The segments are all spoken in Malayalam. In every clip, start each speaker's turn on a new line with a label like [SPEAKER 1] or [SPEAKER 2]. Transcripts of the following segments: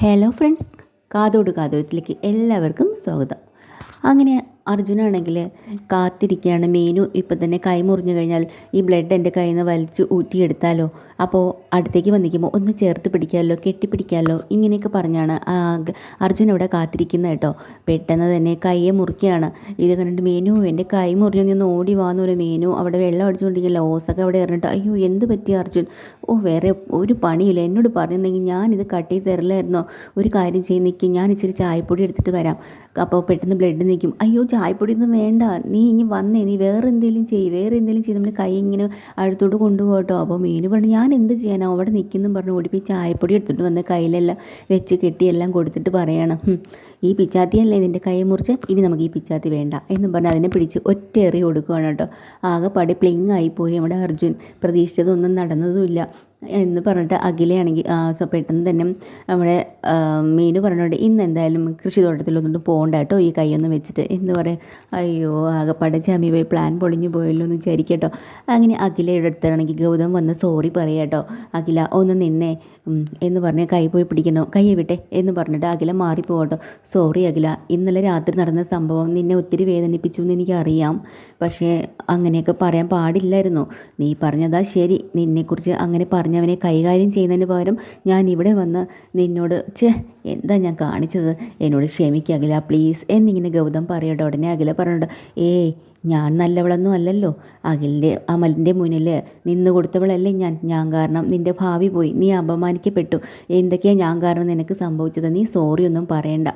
[SPEAKER 1] ഹലോ ഫ്രണ്ട്സ് കാതോട് കാതോരത്തിലേക്ക് എല്ലാവർക്കും സ്വാഗതം. അങ്ങനെ അർജുനാണെങ്കിൽ കാത്തിരിക്കുകയാണ്. മീനു ഇപ്പം തന്നെ കൈ മുറിഞ്ഞു കഴിഞ്ഞാൽ ഈ ബ്ലഡ് എന്റെ കയ്യിൽ നിന്ന് വലിച്ച് ഊറ്റിയെടുത്താലോ? അപ്പോൾ അടുത്തേക്ക് വന്നിരിക്കുമ്പോൾ ഒന്ന് ചേർത്ത് പിടിക്കാമല്ലോ കെട്ടിപ്പിടിക്കാമല്ലോ ഇങ്ങനെയൊക്കെ പറഞ്ഞാണ് അർജുൻ ഇവിടെ കാത്തിരിക്കുന്നത് കേട്ടോ. പെട്ടെന്ന് തന്നെ കൈയെ മുറിക്കുകയാണ്. ഇത് കണ്ടിട്ട് മേനു എന്റെ കൈ മുറിഞ്ഞു നിന്ന് ഓടി വാന്ന് ഒരു മേനു അവിടെ വെള്ളം അടിച്ചുകൊണ്ടിരിക്കില്ല ഓസൊക്കെ അവിടെ ഇറങ്ങിട്ട് അയ്യോ എന്ത് പറ്റി അർജുൻ? ഓ വേറെ ഒരു പണിയില്ല. എന്നോട് പറഞ്ഞിരുന്നെങ്കിൽ ഞാനിത് കട്ട് ചെയ്ത് തരില്ലായിരുന്നോ? ഒരു കാര്യം ചെയ്ത് നിൽക്കും ഞാൻ ഇച്ചിരി ചായപ്പൊടി എടുത്തിട്ട് വരാം. അപ്പോൾ പെട്ടെന്ന് ബ്ലഡ് നിൽക്കും അയ്യോ ചായപ്പൊടി ഒന്നും വേണ്ട. നീ ഇനി വന്നേ. നീ വേറെ എന്തെങ്കിലും ചെയ്യ്. വേറെ എന്തെങ്കിലും ചെയ്ത് നമ്മൾ കൈ ഇങ്ങനെ അടുത്തോട്ട് കൊണ്ടുപോകട്ടോ അപ്പോൾ മീന് പറഞ്ഞു ഞാൻ എന്ത് ചെയ്യാനോ? അവിടെ നിൽക്കുന്നു പറഞ്ഞ് ഓടിപ്പോയി ചായപ്പൊടി എടുത്തിട്ട് വന്ന് കയ്യിലെല്ലാം വെച്ച് കെട്ടി എല്ലാം കൊടുത്തിട്ട് പറയണം. "ഹും, ഈ പിച്ചാത്തിയല്ലേ ഇതിന്റെ കൈ മുറിച്ച്? ഇനി നമുക്ക് ഈ പിച്ചാത്തി വേണ്ട എന്ന് പറഞ്ഞ് അതിനെ പിടിച്ച് ഒറ്റയെറി കൊടുക്കുകയാണ് കേട്ടോ. ആകെ പടി പ്ലിങ് ആയിപ്പോയി നമ്മുടെ അർജുൻ. പ്രതീക്ഷിച്ചതൊന്നും നടന്നതുമില്ല എന്ന് പറഞ്ഞിട്ട് അഖിലയാണെങ്കിൽ പെട്ടെന്ന് തന്നെ നമ്മുടെ മീനു പറഞ്ഞോണ്ട് ഇന്ന് എന്തായാലും കൃഷിത്തോട്ടത്തിലൊന്നും പോകണ്ട കേട്ടോ ഈ കൈയൊന്നും വെച്ചിട്ട്. എന്ന് പറയാം അയ്യോ ആകെപ്പാടെ ചാമി പോയി പ്ലാൻ പൊളിഞ്ഞു പോയല്ലോ എന്ന് വിചാരിക്കട്ടോ അങ്ങനെ അഖിലയുടെ അടുത്താണെങ്കിൽ ഗൗതം വന്ന് സോറി പറയാട്ടോ അഖില ഒന്ന് നിന്നേ. എന്ന് പറഞ്ഞ് കൈ പോയി പിടിക്കുന്നു. കൈയെ വിട്ടെ എന്ന് പറഞ്ഞിട്ട് അഖില മാറിപ്പോകട്ടോ. സോറി അഖില ഇന്നലെ രാത്രി നടന്ന സംഭവം നിന്നെ ഒത്തിരി വേദനിപ്പിച്ചു എന്ന് എനിക്കറിയാം. പക്ഷേ അങ്ങനെയൊക്കെ പറയാൻ പാടില്ലായിരുന്നു. നീ പറഞ്ഞതാ ശരി. നിന്നെക്കുറിച്ച് അങ്ങനെ പറഞ്ഞവനെ കൈകാര്യം ചെയ്യുന്നതിന് പകരം ഞാൻ ഇവിടെ വന്ന് നിന്നോട് ഛേ എന്താ ഞാൻ കാണിച്ചത്? എന്നോട് ക്ഷമിക്കുക അഖില പ്ലീസ് എന്നിങ്ങനെ ഗൗതം പറയട്ടെ ഉടനെ അഖില പറഞ്ഞിട്ട് ഏയ് ഞാൻ നല്ലവളൊന്നും അല്ലല്ലോ. അഖിലിന്റെ അമലിന്റെ മുന്നിൽ നിന്ന് കൊടുത്തവളല്ലേ ഞാൻ. ഞാൻ കാരണം നിന്റെ ഭാവി പോയി. നീ അപമാനിക്കപ്പെട്ടു. എന്തൊക്കെയാണ് ഞാൻ കാരണം നിനക്ക് സംഭവിച്ചത്? നീ സോറി ഒന്നും പറയണ്ട.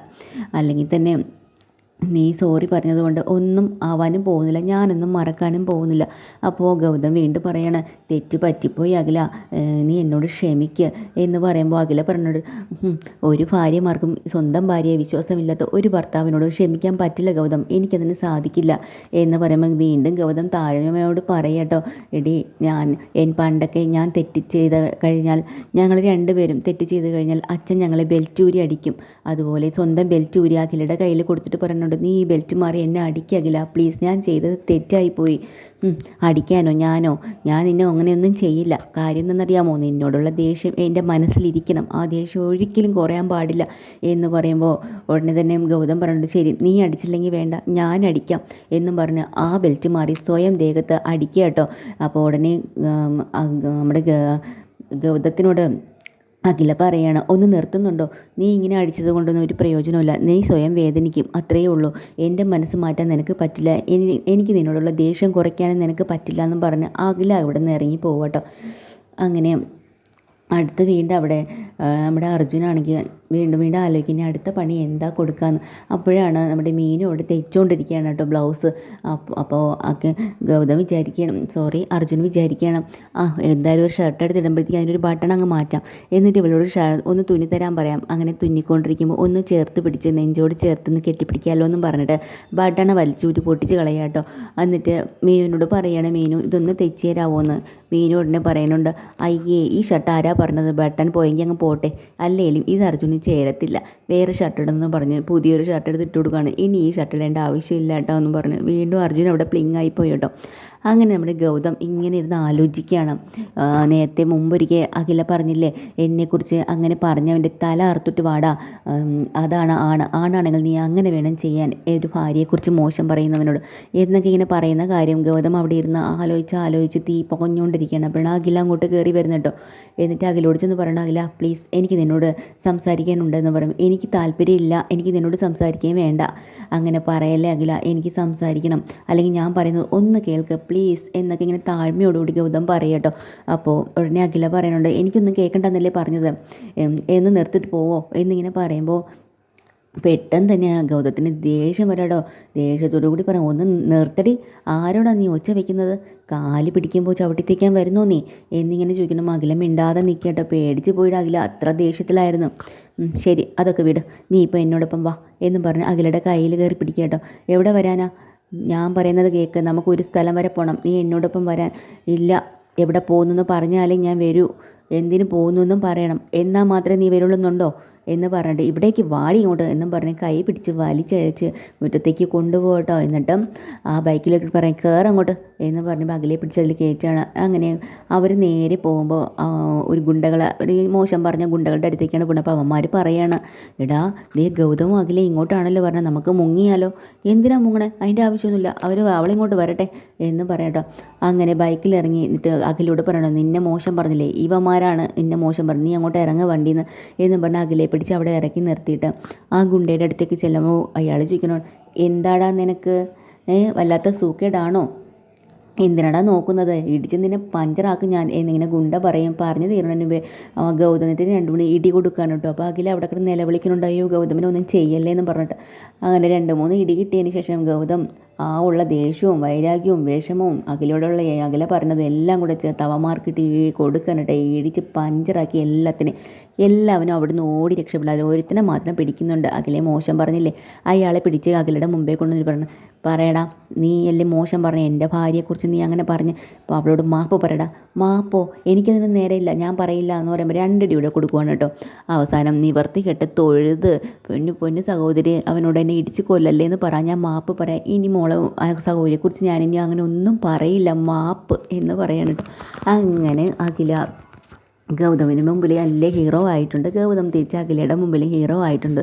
[SPEAKER 1] അല്ലെങ്കിൽ തന്നെ നീ സോറി പറഞ്ഞതുകൊണ്ട് ഒന്നും ആവാനും പോകുന്നില്ല. ഞാനൊന്നും മറക്കാനും പോകുന്നില്ല. അപ്പോൾ ഗൗതം വീണ്ടും പറയാണ് തെറ്റ് പറ്റിപ്പോയി അഖില. നീ എന്നോട് ക്ഷമിക്കുക എന്ന് പറയുമ്പോൾ അഖില പറഞ്ഞോട് ഒരു ഭാര്യമാർക്കും സ്വന്തം ഭാര്യയെ വിശ്വാസമില്ലാത്ത ഒരു ഭർത്താവിനോട് ക്ഷമിക്കാൻ പറ്റില്ല ഗൗതം. എനിക്കതിന് സാധിക്കില്ല. എന്ന് പറയുമ്പോൾ വീണ്ടും ഗൗതം താഴ്മയോട് പറയട്ടോ എടി ഞാൻ എൻ പണ്ടൊക്കെ ഞാൻ തെറ്റ് ചെയ്ത് കഴിഞ്ഞാൽ ഞങ്ങൾ രണ്ടുപേരും തെറ്റ് ചെയ്ത് കഴിഞ്ഞാൽ അച്ഛൻ ഞങ്ങളെ ബെൽറ്റൂരി അടിക്കും. അതുപോലെ സ്വന്തം ബെൽറ്റൂരി അഖിലയുടെ കയ്യിൽ കൊടുത്തിട്ട് പറയുന്നുണ്ട് നീ ഈ ബെൽറ്റ് മാറി എന്നെ അടിക്കകില്ല പ്ലീസ് ഞാൻ ചെയ്തത് തെറ്റായിപ്പോയി. അടിക്കാനോ ഞാനോ? ഞാൻ നിന്നെ അങ്ങനെയൊന്നും ചെയ്യില്ല. കാര്യം എന്തെന്നറിയാമോ? നിന്നോടുള്ള ദേഷ്യം എന്റെ മനസ്സിലിരിക്കണം. ആ ദേഷ്യം ഒരിക്കലും കുറയാൻ പാടില്ല. എന്ന് പറയുമ്പോൾ ഉടനെ തന്നെ ഗൗതം പറഞ്ഞിട്ട് ശരി നീ അടിച്ചില്ലെങ്കിൽ വേണ്ട ഞാൻ അടിക്കാം. എന്നും പറഞ്ഞ് ആ ബെൽറ്റ് മാറി സ്വയം ദേഹത്ത് അടിക്കുക കേട്ടോ. അപ്പോൾ ഉടനെ നമ്മുടെ ഗൗതത്തിനോട് അഖില പറയാണ് ഒന്ന് നിർത്തുന്നുണ്ടോ? നീ ഇങ്ങനെ അടിച്ചത് കൊണ്ടൊന്നും ഒരു പ്രയോജനമില്ല നീ സ്വയം വേദനിക്കും. അത്രയേ ഉള്ളൂ. എന്റെ മനസ്സ് മാറ്റാൻ നിനക്ക് പറ്റില്ല. എനിക്ക് നിന്നോടുള്ള ദേഷ്യം കുറയ്ക്കാനും നിനക്ക് പറ്റില്ല എന്നും പറഞ്ഞ് അഖില അവിടെ നിന്ന് ഇറങ്ങി പോവാട്ടോ അങ്ങനെ അടുത്ത് വീണ്ടും അവിടെ നമ്മുടെ അർജുനാണെങ്കിൽ വീണ്ടും വീണ്ടും ആലോചിക്കുന്നത് അടുത്ത പണി എന്താ കൊടുക്കാന്ന്? അപ്പോഴാണ് നമ്മുടെ മീനോട് അവിടെ തെച്ചുകൊണ്ടിരിക്കുകയാണ് കേട്ടോ ബ്ലൗസ്. അപ്പോൾ ഗൗതം വിചാരിക്കണം സോറി അർജുൻ വിചാരിക്കണം ആ എന്തായാലും ഒരു ഷർട്ട് എടുത്ത് ഇടുമ്പോഴത്തേക്ക് അതിനൊരു ബട്ടൺ അങ്ങ് മാറ്റാം. എന്നിട്ട് ഇവളോട് ഒന്ന് തുന്നി തരാൻ പറയാം. അങ്ങനെ തുന്നിക്കൊണ്ടിരിക്കുമ്പോൾ ഒന്ന് ചേർത്ത് പിടിച്ച് നെഞ്ചോട് ചേർത്തൊന്ന് കെട്ടിപ്പിടിക്കാമല്ലോ എന്നും പറഞ്ഞിട്ട് ബട്ടണ വലിച്ചൂരി പൊട്ടിച്ച് കളയാം കേട്ടോ. എന്നിട്ട് മീനുവിനോട് പറയാണ് മീനു ഇതൊന്ന് തെച്ച് തരാമോ എന്ന് മീനു ഉടനെ പറയുന്നുണ്ട് അയ്യേ ഈ ഷർട്ട് ആരാ പറഞ്ഞത്? ബട്ടൺ പോയെങ്കിൽ അങ്ങ് പോട്ടെ. അല്ലേലും ഇത് അർജുന് ചേരത്തില്ല. വേറെ ഷർട്ട് ഇടുന്നു പറഞ്ഞ് പുതിയൊരു ഷർട്ട് എടുത്ത് ഇട്ട് കൊടുക്കുകയാണ്. ഇനി ഈ ഷർട്ട് ഇടേണ്ട ആവശ്യമില്ല കേട്ടോ എന്ന് പറഞ്ഞ് വീണ്ടും അർജുൻ അവിടെ പ്ലിങ് ആയിപ്പോയി കേട്ടോ. അങ്ങനെ നമ്മുടെ ഗൗതം ഇങ്ങനെ ഇരുന്ന് ആലോചിക്കുകയാണ്. നേരത്തെ മുമ്പൊരിക്കൽ അഖില പറഞ്ഞില്ലേ എന്നെക്കുറിച്ച് അങ്ങനെ പറഞ്ഞവന്റെ തല അറുത്തിട്ട് വാടാ. അതാണ് ആണ്. ആണാണെങ്കിൽ നീ അങ്ങനെ വേണം ചെയ്യാൻ. ഒരു ഭാര്യയെക്കുറിച്ച് മോശം പറയുന്നവനോട്. എന്നൊക്കെ ഇങ്ങനെ പറയുന്ന കാര്യം ഗൗതം അവിടെ ഇരുന്ന് ആലോചിച്ച് ആലോചിച്ച് തീ പൊങ്ങൊണ്ടിരിക്കുകയാണ് അപ്പോഴാണ് അഖില അങ്ങോട്ട് കയറി വരുന്നത് കേട്ടോ. എന്നിട്ട് അഖിലോട് ചെന്ന് പറയണ അഖില പ്ലീസ് എനിക്ക് നിന്നോട് സംസാരിക്കാനുണ്ടെന്ന് പറയും. എനിക്ക് താല്പര്യമില്ല. എനിക്ക് നിന്നോട് സംസാരിക്കുകയും വേണ്ട. അങ്ങനെ പറയല്ലേ അഖില എനിക്ക് സംസാരിക്കണം. അല്ലെങ്കിൽ ഞാൻ പറയുന്നത് ഒന്ന് കേൾക്ക്. പ്ലീസ് എന്നൊക്കെ ഇങ്ങനെ താഴ്മയോടുകൂടി ഗൗതം പറയട്ടോ അപ്പോൾ ഉടനെ അഖില പറയുന്നുണ്ട് എനിക്കൊന്നും കേൾക്കണ്ടെന്നല്ലേ പറഞ്ഞത്? എന്ന് നിർത്തിട്ട് പോവോ? എന്നിങ്ങനെ പറയുമ്പോൾ പെട്ടെന്ന് തന്നെ ആ ഗൗതത്തിന് ദേഷ്യം വരാടോ ദേഷ്യത്തോടു കൂടി പറയാം ഒന്ന് നിർത്തടി. ആരോടാ നീ ഒച്ച വെക്കുന്നത്? കാൽ പിടിക്കുമ്പോൾ ചവിട്ടിത്തേക്കാൻ വരുന്നോ നീ? എന്നിങ്ങനെ ചോദിക്കണം അഖില മിണ്ടാതെ നിൽക്കട്ടോ പേടിച്ച് പോയിട്ട് അഖില അത്ര ദേഷ്യത്തിലായിരുന്നു. ശരി അതൊക്കെ വിട്. നീ ഇപ്പോൾ എന്നോടൊപ്പം വാ എന്നും പറഞ്ഞ് അഖിലയുടെ കയ്യിൽ കയറി പിടിക്കുക കേട്ടോ. എവിടെ വരാനാ? ഞാൻ പറയുന്നത് കേൾക്ക് നമുക്ക് ഒരു സ്ഥലം വരെ പോകണം നീ എന്നോടൊപ്പം വരാൻ ഇല്ല. എവിടെ പോകുന്നു എന്ന് പറഞ്ഞാലേ ഞാൻ വരൂ. എന്തിനു പോകുന്നു എന്നും പറയണം. എന്നാൽ മാത്രമേ നീ വരുള്ളൂന്നുണ്ടോ? എന്ന് പറഞ്ഞിട്ട് ഇവിടേക്ക് വാടി ഇങ്ങോട്ട് എന്നും പറഞ്ഞ് കൈ പിടിച്ച് വലിച്ചഴച്ച് മുറ്റത്തേക്ക് കൊണ്ടുപോകട്ടോ. എന്നിട്ട് ആ ബൈക്കിലേക്ക് പറയും കയറി അങ്ങോട്ട് എന്ന് പറഞ്ഞ് പിടിച്ച് അതിൽ കയറ്റുകയാണ് അങ്ങനെ അവർ നേരെ പോകുമ്പോൾ ഒരു ഗുണ്ടകളെ ഒരു മോശം പറഞ്ഞ ഗുണ്ടകളുടെ അടുത്തേക്കാണ് പോകുന്നത് അപ്പോൾ അവന്മാർ പറയാണ് എടാ ദേ ഗൗതമോ അകലെ ഇങ്ങോട്ടാണല്ലോ പറഞ്ഞത്. നമുക്ക് മുങ്ങിയാലോ? എന്തിനാ മുങ്ങണേ? അതിന്റെ ആവശ്യമൊന്നുമില്ല. അവർ അവളിങ്ങോട്ട് വരട്ടെ എന്ന് പറയട്ടോ. അങ്ങനെ ബൈക്കിൽ ഇറങ്ങി എന്നിട്ട് അഖിലോട് പറയണം നിന്നെ മോശം പറഞ്ഞില്ലേ? ഇവന്മാരാണ് നിന്നെ മോശം പറഞ്ഞു നീ അങ്ങോട്ട് ഇറങ്ങുക വണ്ടിയിൽ നിന്ന് എന്ന് പറഞ്ഞ് അഖിലെ പിടിച്ച് അവിടെ ഇറക്കി നിർത്തിയിട്ട് ആ ഗുണ്ടയുടെ അടുത്തേക്ക് ചെല്ലുമ്പോൾ അയാൾ ചോദിക്കണോ എന്താടാ നിനക്ക്? വല്ലാത്ത സൂക്കേടാണോ? എന്തിനാടാ നോക്കുന്നത്? ഇടിച്ച് നിന്നെ പഞ്ചറാക്കും ഞാൻ എന്നിങ്ങനെ ഗുണ്ട പറയും. പറഞ്ഞു തീരണതിന് മുമ്പേ ഗൗതമത്തിന് രണ്ടു മണി ഇടി കൊടുക്കാൻ കേട്ടോ. അപ്പോൾ അഖില അവിടെ കിടന്ന് നിലവിളിക്കുന്നുണ്ട് ഗൗതമിനെ ഒന്നും ചെയ്യല്ലേ? എന്ന് പറഞ്ഞിട്ട്. അങ്ങനെ രണ്ട് മൂന്ന് ഇടി കിട്ടിയതിന് ശേഷം ഗൗതം ആ ഉള്ള ദേഷ്യവും വൈരാഗ്യവും വിഷമവും അഖിലോടുള്ള അഖില പറഞ്ഞതും എല്ലാം കൂടെ ചേർത്ത് അവന്മാർക്കിട്ട് ഈ കൊടുക്കാനിട്ട് ഇടിച്ച് പഞ്ചറാക്കി എല്ലാത്തിനും എല്ലാവരും അവിടുന്ന് ഓടി രക്ഷപ്പെടാതെ ഒരുത്തിനെ മാത്രം പിടിക്കുന്നുണ്ട്. അഖിലെ മോശം പറഞ്ഞില്ലേ? അയാളെ പിടിച്ച് അഖിലയുടെ മുമ്പേ കൊണ്ടുവന്നിട്ട് പറഞ്ഞു. പറയടാ നീ അല്ലേ മോശം പറഞ്ഞ എന്റെ ഭാര്യയെക്കുറിച്ച് നീ അങ്ങനെ പറഞ്ഞ് അപ്പോൾ അവളോട് മാപ്പ് പറയടാ. മാപ്പോ എനിക്കതിന് നേരെയില്ല ഞാൻ പറയില്ല എന്ന് പറയുമ്പോൾ രണ്ടടി ഇവിടെ കൊടുക്കുവാണ് കേട്ടോ. അവസാനം നിവർത്തി കെട്ട് തൊഴുത് പൊന്നു പൊന്നു സഹോദരി അവനോട് എന്നെ ഇടിച്ച് കൊല്ലല്ലേ എന്ന് പറയാം ഞാൻ മാപ്പ് പറയാം. ഇനി മോളെ സഹോദരിയെക്കുറിച്ച് ഞാൻ അങ്ങനെ ഒന്നും പറയില്ല മാപ്പ് എന്ന് പറയാണ് കേട്ടോ. അങ്ങനെ അഖില ഗൗതമിന് മുമ്പിൽ നല്ല ഹീറോ ആയിട്ടുണ്ട്. ഗൗതം തിരിച്ച് അഖിലയുടെ മുമ്പിൽ ഹീറോ ആയിട്ടുണ്ട്.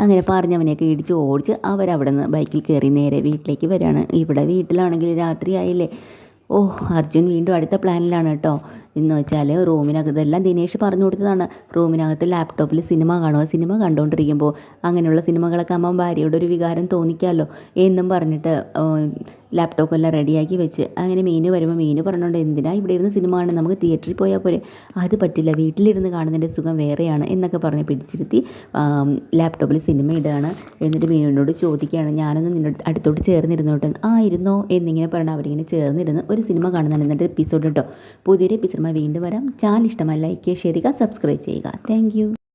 [SPEAKER 1] അങ്ങനെ പറഞ്ഞവനെയൊക്കെ ഇടിച്ച് ഓടിച്ച് അവരവിടെ നിന്ന് ബൈക്കിൽ കയറി നേരെ വീട്ടിലേക്ക് വരികയാണ് ഇവിടെ വീട്ടിലാണെങ്കിൽ രാത്രി ആയില്ലേ? ഓ അർജുൻ വീണ്ടും അടുത്ത പ്ലാനിലാണ് കേട്ടോ എന്ന് വെച്ചാൽ റൂമിനകത്ത് ഇതെല്ലാം ദിനേഷ് പറഞ്ഞു കൊടുത്തതാണ്. റൂമിനകത്ത് ലാപ്ടോപ്പിൽ സിനിമ കാണുക സിനിമ കണ്ടുകൊണ്ടിരിക്കുമ്പോൾ അങ്ങനെയുള്ള സിനിമകളൊക്കെ ആകുമ്പോൾ ഭാര്യയുടെ ഒരു വികാരം തോന്നിക്കാമല്ലോ എന്നും പറഞ്ഞിട്ട് ലാപ്ടോപ്പ് എല്ലാം റെഡിയാക്കി വെച്ച്. അങ്ങനെ മീനു വരുമ്പോൾ മീനു പറഞ്ഞുകൊണ്ട് എന്തിനാ ഇവിടെ ഇരുന്ന് സിനിമ കാണുന്നത് നമുക്ക് തിയേറ്ററിൽ പോയാൽ പോലെ അത് പറ്റില്ല. വീട്ടിലിരുന്ന് കാണുന്നതിന്റെ സുഖം വേറെയാണ് എന്നൊക്കെ പറഞ്ഞ് പിടിച്ചിരുത്തി ലാപ്ടോപ്പിൽ സിനിമ ഇടുകയാണ്. എന്നിട്ട് മീനുവിനോട് ചോദിക്കുകയാണ് ഞാനൊന്ന് നിന്നോട് അടുത്തോട്ട് ചേർന്നിരുന്നോട്ടെ. ആ ഇരുന്നോ എന്നിങ്ങനെ പറഞ്ഞ അവരിങ്ങനെ ചേർന്നിരുന്ന് ഒരു സിനിമ കാണുന്നതാണ് എന്നിട്ട് എപ്പിസോഡ് കേട്ടോ പുതിയൊരു എപ്പിസോഡ് വീണ്ടും വരാം. ചാനൽ ഇഷ്ടമായി ലൈക്ക് ചെയ്യുക ഷെയർ ചെയ്യുക സബ്സ്ക്രൈബ് ചെയ്യുക. താങ്ക്